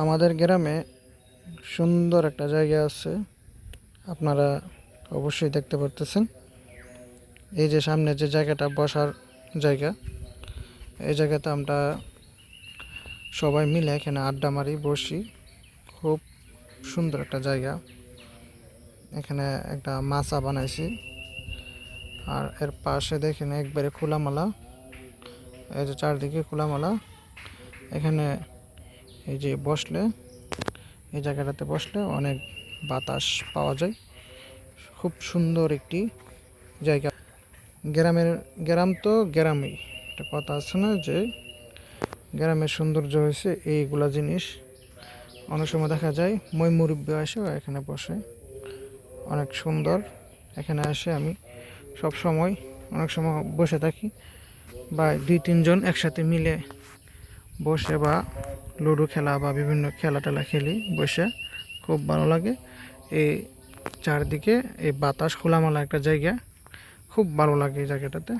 আমাদের গ্রামে সুন্দর একটা জায়গা আছে। আপনারা অবশ্যই দেখতে পারতেছেন। এই যে সামনে যে জায়গাটা বসার জায়গা, এই জায়গাতে আমরা সবাই মিলে এখানে আড্ডা মারি, বসি। খুব সুন্দর একটা জায়গা। এখানে একটা মাচা বানাইছি। আর এর পাশে দেখেন একবারে খোলামালা, এই যে চারদিকে খোলামালা। এখানে এই যে বসলে, এই জায়গাটাতে বসলে অনেক বাতাস পাওয়া যায়। খুব সুন্দর একটি জায়গা। গ্রামের, গ্রাম তো গ্রামই। একটা কথা আছে না যে, গ্রামের সৌন্দর্য হয়েছে এইগুলা জিনিস। অনেক সময় দেখা যায়, মই মুরব্বী আসে এখানে বসে। অনেক সুন্দর। এখানে আসে আমি সব সময়, অনেক সময় বসে থাকি। বা দুই, তিনজন একসাথে মিলে বসে বা লুডো খেলা বা বিভিন্ন খেলা টেলা খেলি, বসে। খুব ভালো লাগে। এই চারদিকে এই বাতাস খোলামেলা একটা জায়গা। খুব ভালো লাগে এই জায়গাটাতে।